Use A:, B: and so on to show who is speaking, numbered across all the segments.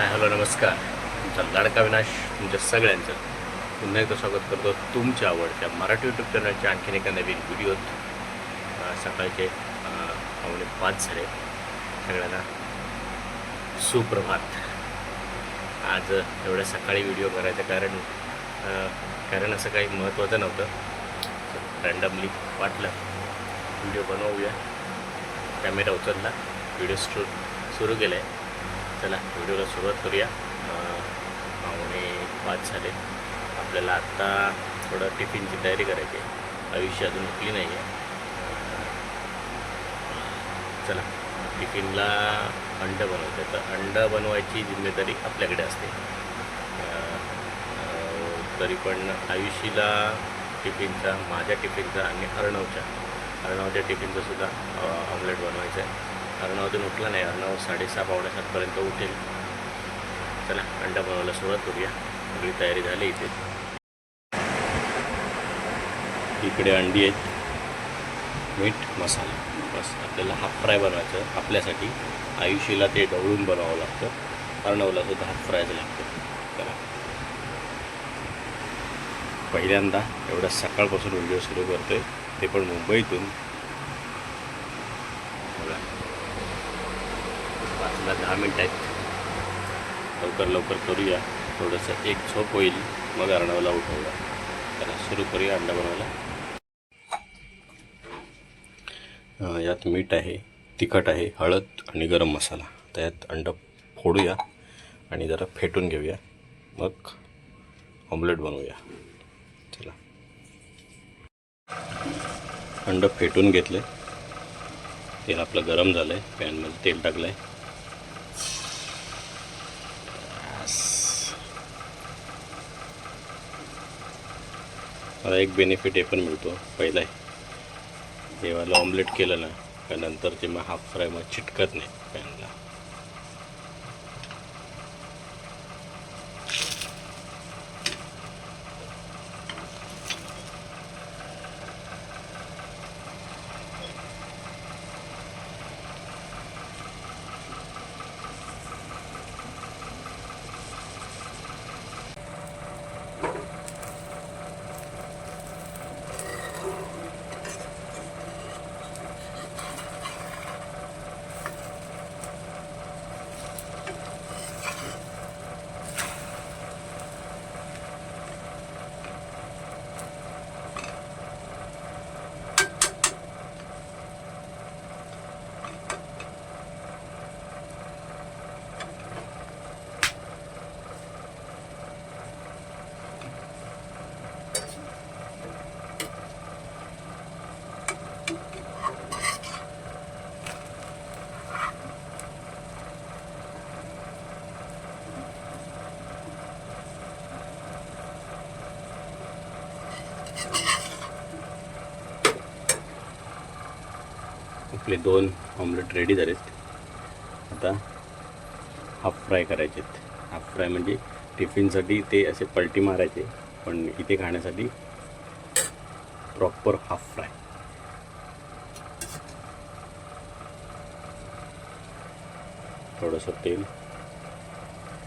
A: Hi hello नमस्कार. तुमचा लाडका विनाश तुमच्या सगळ्यांचं. पुन्हा एकदा स्वागत करतो तुमच्या आवडत्या मराठी यूट्यूब चॅनलच्या आणखीन एका नवीन व्हिडिओत सकाळचे अं, पावणे पाच झाले. सगळ्यांना सुप्रभात. आज एवढ्या सकाळी व्हिडिओ करायचं कारण कारण असं काही महत्त्वाचं नव्हतं. रँडमली वाटलं. व्हिडिओ बनवूया. कॅमेरा उचलला. व्हिडिओ स्टू सुरू केला आहे चला व्हिडिओला सुरुवात करूया. पाहुणे पाच झाले. आपल्याला आत्ता थोडं टिफिनची तयारी करायची आहे. आयुष्य अजून उठली नाही आहे चला टिफिनला अंड बनवते तर अंड बनवायची जिम्मेदारी आपल्याकडे असते. तरी पण आयुषीला टिफिनचा माझ्या टिफिनचा आणि अर्णवच्या. अर्णवच्या टिफिनचा सुद्धा ऑमलेट बनवायचं आहे. अर्णव अजून उठला नाही. अर्णव साडेसहा पावणे सातपर्यंत उठेल. चला अंडा बनवायला सुरुवात करूया. सगळी तयारी झाली इथे. इकडे अंडी आहेत. मीठ मसाला. बस आपल्याला हाफ फ्राय बनवायचं आपल्यासाठी आयुषीला ते ढवळून बनवावं लागतं. अर्णवला सुद्धा हाफ फ्रायचं लागतं. चला. पहिल्यांदा एवढा सकाळपासून व्हिडिओ सुरू करतो आहे ते पण मुंबईतून बघा पाचला दहा मिनटं आहेत. लवकर लवकर करूया. थोडंसं एक झोप होईल. मग अर्णवला उठवूया. त्याला सुरू करूया अंडा बनवायला यात मीठ आहे तिखट आहे हळद आणि गरम मसाला. त्यात अंडं फोडूया आणि जरा फेटून घेऊया. मग ऑमलेट बनवूया. चला. अंड फेटून घेतले तेल आपलं गरम झालं आहे पॅनमध्ये तेल टाकलं आहे मला एक बेनिफिट हे पण मिळतो पहिला आहे जेव्हा ऑमलेट केलं ना त्यानंतर नंतर ते मग हाफ फ्राय मग चिटकत नाही पॅनला. आपले दोन ऑमलेट रेडी झालेत. आता हाफ फ्राय करायचे आहेत हाफ फ्राय म्हणजे टिफिनसाठी ते असे पलटी मारायचे पण इथे खाण्यासाठी प्रॉपर हाफ फ्राय थोडंसं तेल.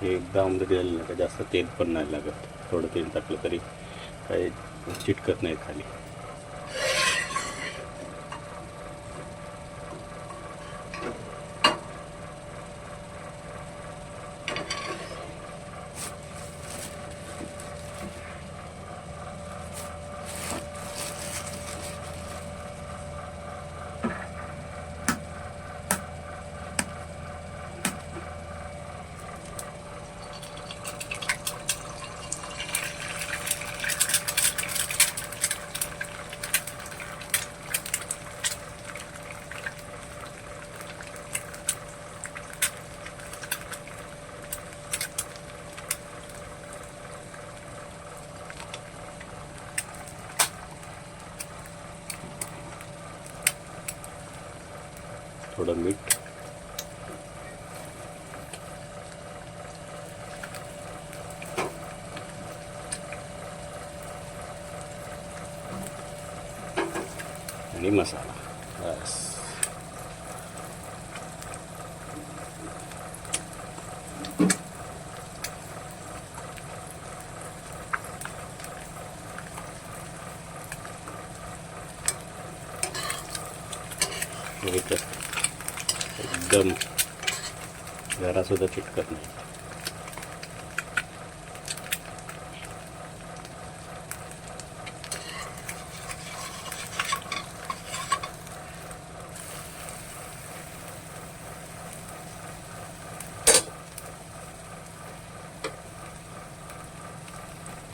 A: हे एकदा ऑमलेट झालं नाही का जास्त तेल पण नाही लागत. थोडं तेल टाकलं तरी काही चिटकत नाही खाली. थोडं मीठ आणि मसाला बस सुद्धा चिटकत नाही.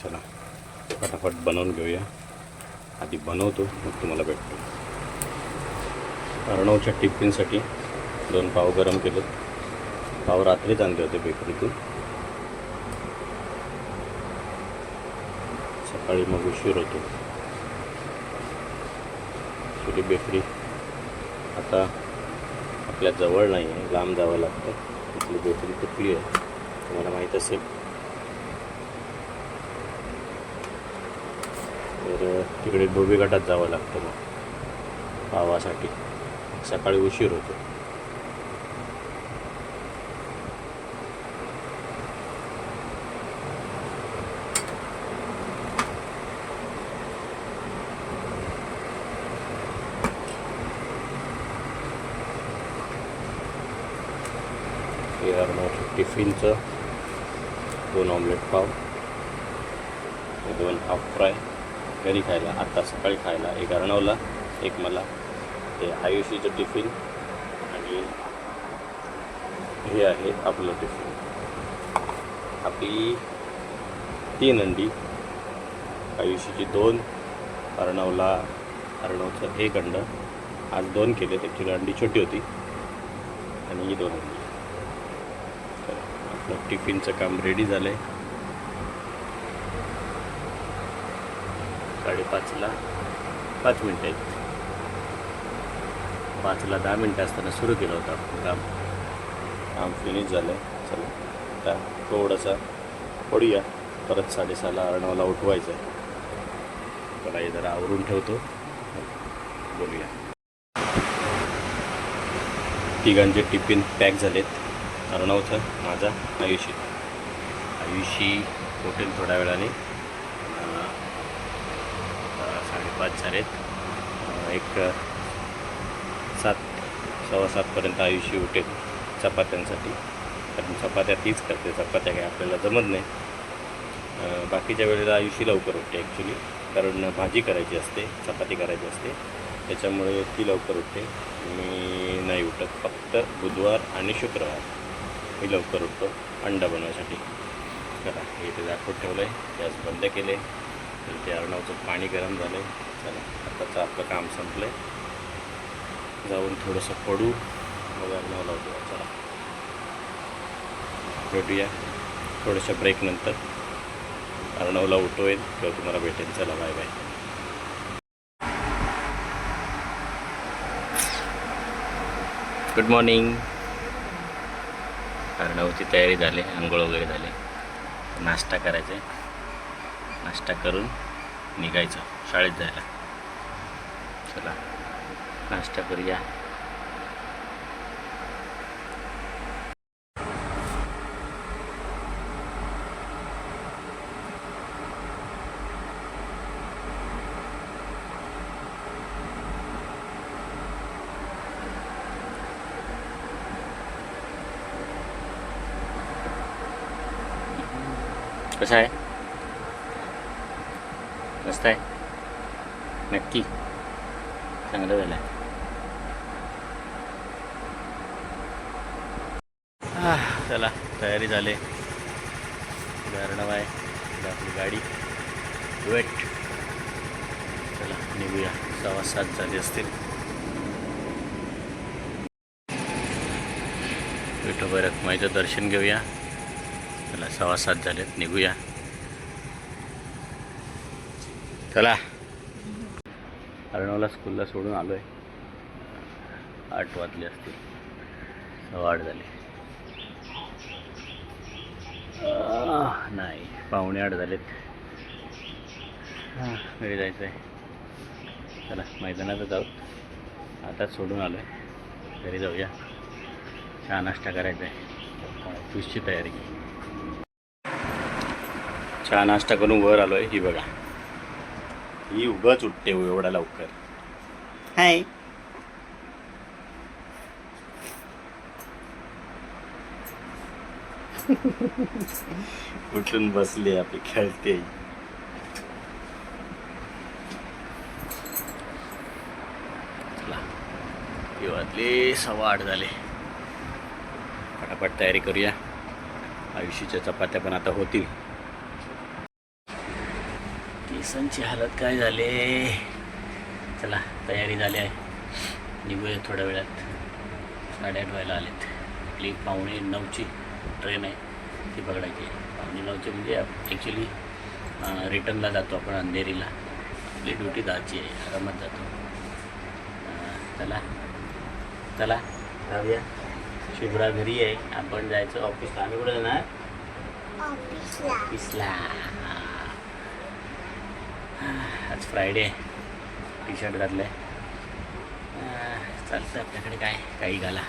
A: चला फटाफट बनवून घेऊया. आधी बनवतो मग तुम्हाला भेटतो. अर्णवच्या टिफिनसाठी दोन पाव गरम केलेत. पाव रात्रीच आणले होते बेकरीतून सकाळी मग उशीर होतो. ॲक्च्युली बेकरी आता आपल्या जवळ नाही आहे लांब जावं लागतं. तिथली बेकरी कुठली आहे तुम्हाला माहीत असेल. तर तिकडे डोबी जावं लागतं मग पावासाठी सकाळी उशीर होतो. हे अर्णवचं टिफिनचं दोन ऑमलेट पाव हे दोन हाफ फ्राय घरी खायला आत्ता सकाळी खायला एक अर्णवला एक मला. हे आयुषीचं टिफिन आणि हे आहे आपलं टिफिन आपली तीन अंडी आयुषीची दोन अर्णवला अर्णवचं एक अंड. आज दोन केले त्याची अंडी छोटी होती. आणि ही दोन अंडी. आपलं टिफिनचं काम रेडी झालं आहे साडेपाचला पाच मिनटं आहेत. पाचला दहा मिनटं असताना सुरू केलं होतं आपण काम. काम फिनिश झालं आहे चला आता थोडंसं पडूया. परत साडेसहाला अर्णवाला उठवायचं आहे त्याला हे जरा आवरून ठेवतो. बोलूया. तिघांचे टिफिन पॅक झालेत. अर्णवचं माझा आयुषी. आयुषी उठेल थोड्या वेळाने साडेपाच झालेत एक सात सव्वा सातपर्यंत आयुषी उठेल चपात्यांसाठी. कारण चपात्या तीच करते चपात्या काही आपल्याला जमत नाही. बाकीच्या वेळेला आयुषी लवकर उठते ॲक्च्युली कारण भाजी करायची असते चपाती करायची असते. त्याच्यामुळे ती लवकर उठते. मी नाही उठत. फक्त बुधवार आणि शुक्रवार. मी लवकर उठतो. अंडा बनवायसाठी. चला हे इथे दाखवून ठेवलं आहे गॅस बंद केले. तर ते अर्णावचं पाणी गरम झालं आहे चला आताचं आपलं काम संपलं आहे जाऊन थोडंसं पडू. मग अरणाव लावतो. चला. भेटूया. थोड्याशा ब्रेकनंतर अर्णवला उठवेल किंवा तुम्हाला भेटेल चला बाय बाय गुड मॉर्निंग अर्णवची तयारी झाली आंघोळ वगैरे झाले. नाश्ता करायचा नाश्ता करून निघायचं शाळेत जायला. चला नाश्ता करूया. कसं आहे? मस्त आहे. नक्की. चांगलं झालं आह, चला तयारी झाली. अर्णव आहे आपली गाडी. वेट. चला निघूया. सव्वा सात झाले असतील. विठोबा रखमाईचं दर्शन घेऊया. चला सव्वा सात झालेत निघूया. चला. अर्णवला स्कूलला सोडून आलो आहे आठ वाजले असतील. सव्वा आठ झाले. नाही पाहुणे आठ झालेत. हां घरी जायचं आहे चला मैदानातच जाऊ आताच सोडून आलो आहे घरी जाऊया. चहा नाश्ता करायचा आहे ऑफिसची तयारी. चहा नाश्ता करून वर आलो आहे ही बघा. ही उगाच उठते हो एवढा लवकर. हाय. उठून बसले आपली खेळते. चला. वाजले सव्वा आठ झाले. पटापट तयारी करूया. आयुष्याच्या चपात्या पण आता होतील. केसांची हालत काय झाले? चला तयारी झाली आहे. निघूया थोड्या वेळात. साडेआठ व्हायला आलेत. आपली पावणे नऊची ट्रेन आहे ती पकडायची आहे. पावणे नऊची म्हणजे ॲक्च्युली रिटर्नला जातो आपण अंधेरीला. आपली ड्युटी दहाची आहे आरामात जातो. चला चला जाऊया. शुभ्रा घरी आहे. आपण जायचं ऑफिसला. आम्ही कुठे जाणार?
B: ऑफिसला.
A: आज फ्रायडे टी शर्ट घातलं आहे चालतं आपल्याकडे काय? काही घाला.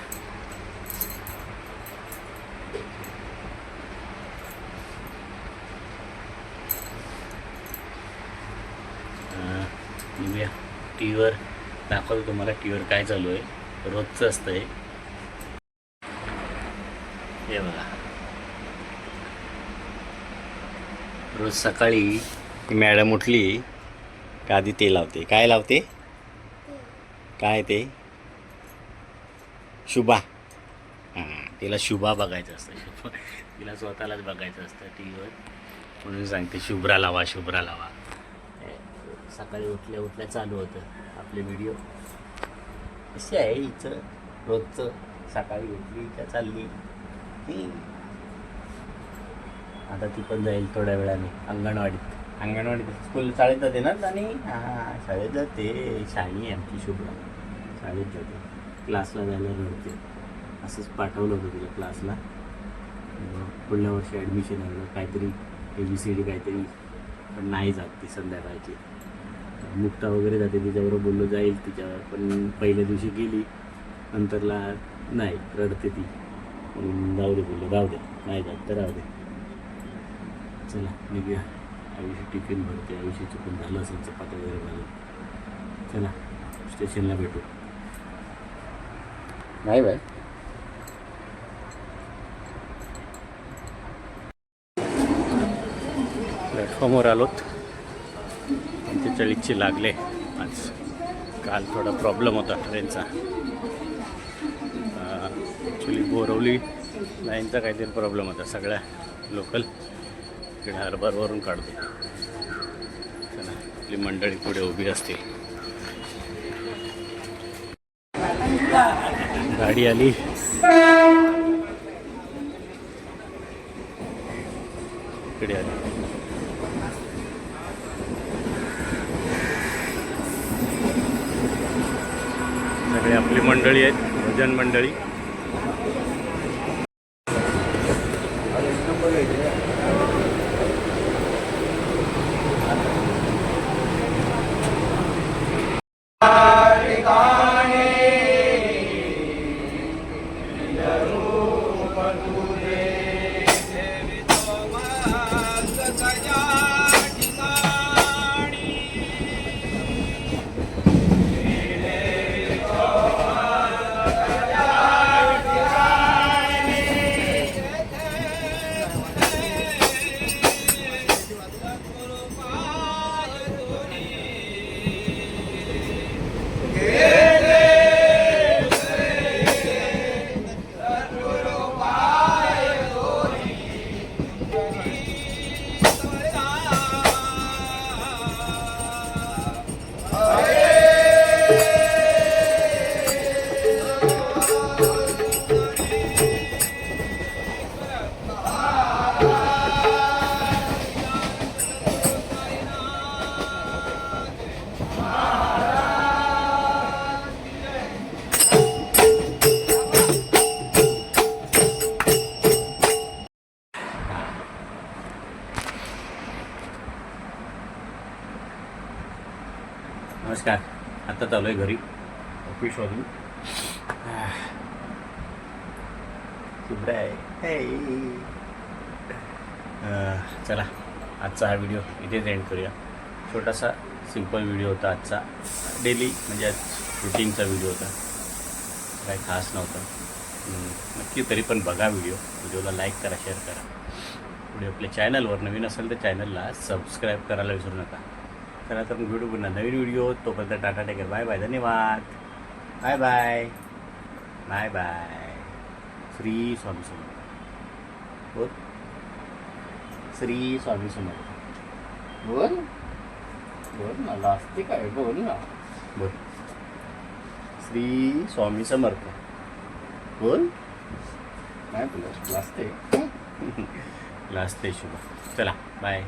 A: निघूया टी व्हीवर दाखवतो तुम्हाला टी व्हीवर काय चालू आहे. रोजचं असतं हे बघा. रोज सकाळी मॅडम उठली का आधी ते लावते? काय लावते? काय ते? शुभा. हां तिला शुभा बघायचं असतं. शुभा. तिला स्वतःलाच बघायचं असतं टी व्हीवर म्हणून सांगते शुभ्रा लावा शुभ्रा लावा. सकाळी उठल्या उठल्या चालू होतं आपले व्हिडिओ. असे आहे हिचं रोजचं. सकाळी उठली का चालली. आता ती पण जाईल थोड्या वेळाने अंगणवाडीत. अंगणवाडी स्कूल शाळेत जाते ना आणि हां शाळेत जाते शाळी आहे आमची शुभ्रा. शाळेत जाते. क्लासला जायला रडते. असंच पाठवलं होतं तिला क्लासला. पुढल्या वर्षी ॲडमिशन आहे काहीतरी ए बी सी डी काहीतरी पण नाही जात ती संध्याकाळची. मुक्ता वगैरे जाते तिच्याबरोबर बोललो जाईल तिच्यावर पण पहिल्या दिवशी गेली. नंतरला नाही रडते ती. म्हणून जाऊ दे बोललो राहू दे. नाही जात तर राहू दे. चला निघूया. आयुष्य टिफिन भरते आयुष्याचं पण झालं असेल चपात्या वगैरे झालं चला स्टेशनला भेटू. नाही बाय. प्लॅटफॉर्मवर आलोत. पंचेचाळीसची लागले. आज काल थोडा प्रॉब्लेम होता ट्रेनचा ॲक्च्युली बोरवली लाईनचा काहीतरी प्रॉब्लेम होता सगळ्या लोकल इकडे हरभरवरून काढतो. चला आपली मंडळी पुढे उभी असते. गाडी आली. इकडे आली. सगळी आपली मंडळी आहेत भजन मंडळी. नमस्कार. आता चालू आहे घरी. ऑफिसमधून शुभ्र आहे. चला आजचा हा व्हिडिओ इथेच एंड करूया. छोटासा सिंपल व्हिडिओ होता आजचा. डेली म्हणजे आज रुटीनचा व्हिडिओ होता. काही खास नव्हता. नक्की तरी पण बघा व्हिडिओ व्हिडिओला लाईक करा शेअर करा. पुढे आपल्या चॅनलवर नवीन असेल तर चॅनलला सबस्क्राईब करायला विसरू नका. चला तर मग व्हिडिओ पुन्हा नवीन व्हिडिओ तोपर्यंत tata take care. Bye bye धन्यवाद. Bye bye bye bye Shri Swami Samarth. बोल. श्री स्वामी समर्थ. बोल. बोल ना लाजते काय बोल ना. बोल. श्री स्वामी समर्थ. बोल. काय बोल लाजते लाजते शुभ. चला बाय